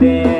Sunday.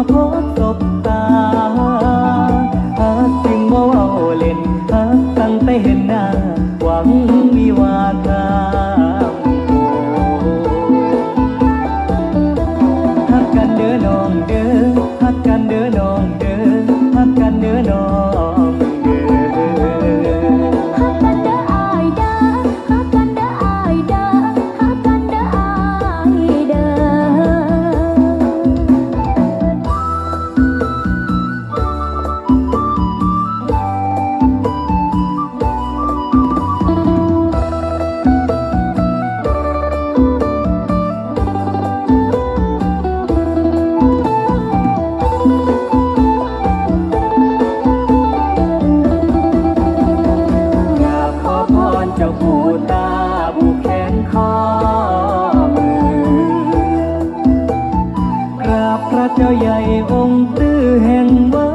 มา ค์ตื้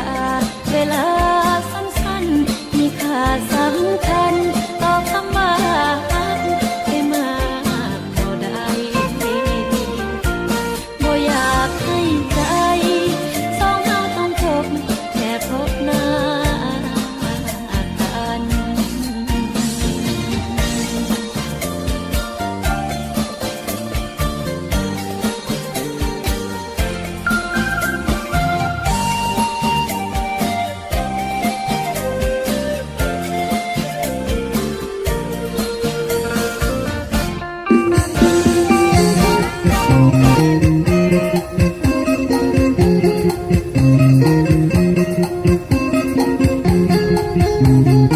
าเวลาสั้นๆมีค่าสำคัญ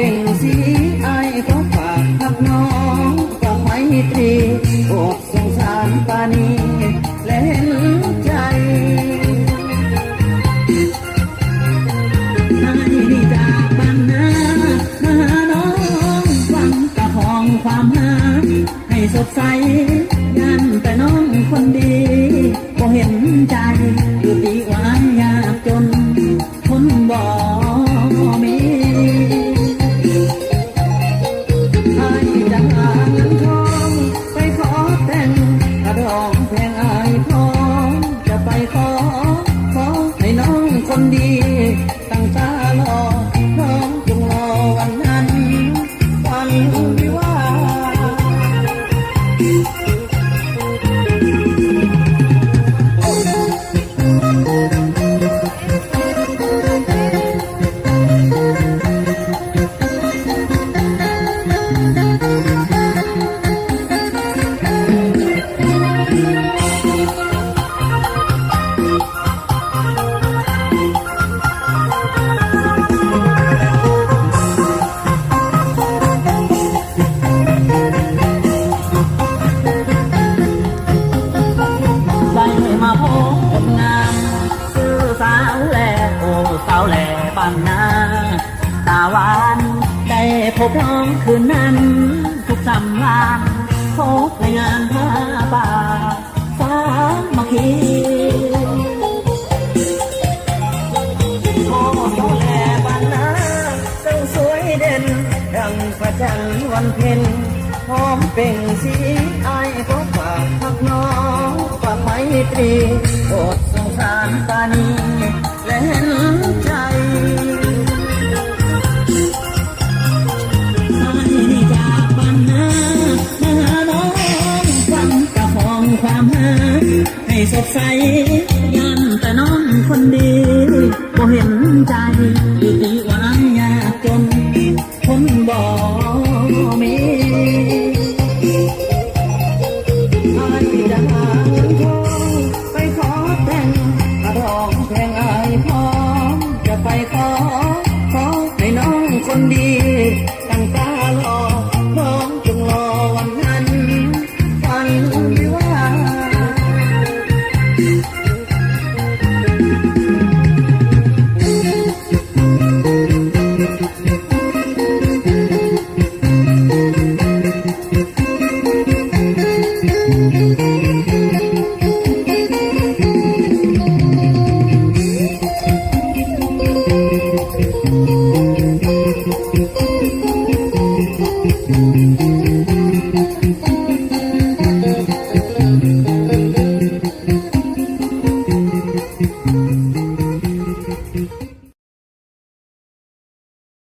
เป็นสีไอ้ก็ฝากพักน้องฟังไว้ตรีอกสงสารปานีและเห็นใจความหาให้สดใสยันแต่น้องคนดี พร้องคืนนั้น ทุกสำลางพบในงานห้าป่าสามาคีพ่อแม่บานนาตั้งสวยเด่น ดังพระจันวันเพ็ญหอมเป่งสีอายพบปากพักน้องฝากไม้ตรีอดสงสารตานีแล่นใจ สดใส